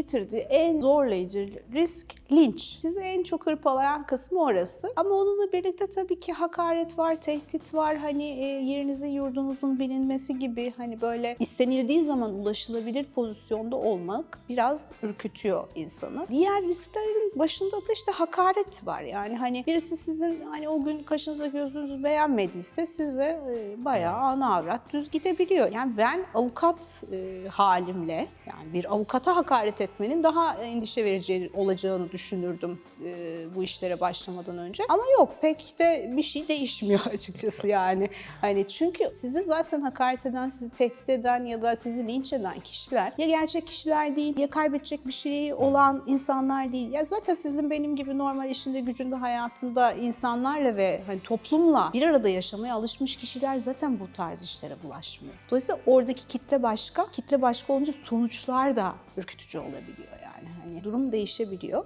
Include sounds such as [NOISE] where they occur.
getirdiği en zorlayıcı risk linç. Sizi en çok hırpalayan kısmı orası. Ama onunla birlikte tabii ki hakaret var, tehdit var. Hani e, yerinizin, yurdunuzun bilinmesi gibi hani böyle istenildiği zaman ulaşılabilir pozisyonda olmak biraz ürkütüyor insanı. Diğer risklerin başında da işte hakaret var. Yani hani birisi sizin hani o gün kaşınıza gözünüzü beğenmediyse size e, bayağı ana avrat düz gidebiliyor. Yani ben avukat e, halimle yani bir avukata hakaret etmenin daha endişe verici olacağını düşünürdüm e, bu işlere başlamadan önce. Ama yok pek de bir şey değişmiyor [LAUGHS] açıkçası yani. Hani çünkü sizi zaten hakaret eden, sizi tehdit eden ya da sizi linç eden kişiler ya gerçek kişiler değil ya kaybedecek bir şey olan insanlar değil. Ya zaten sizin benim gibi normal işinde, gücünde, hayatında insanlarla ve hani toplumla bir arada yaşamaya alışmış kişiler zaten bu tarz işlere bulaşmıyor. Dolayısıyla oradaki kitle başka. Kitle başka olunca sonuçlar da ürkütücü olabiliyor yani. Hani durum değişebiliyor.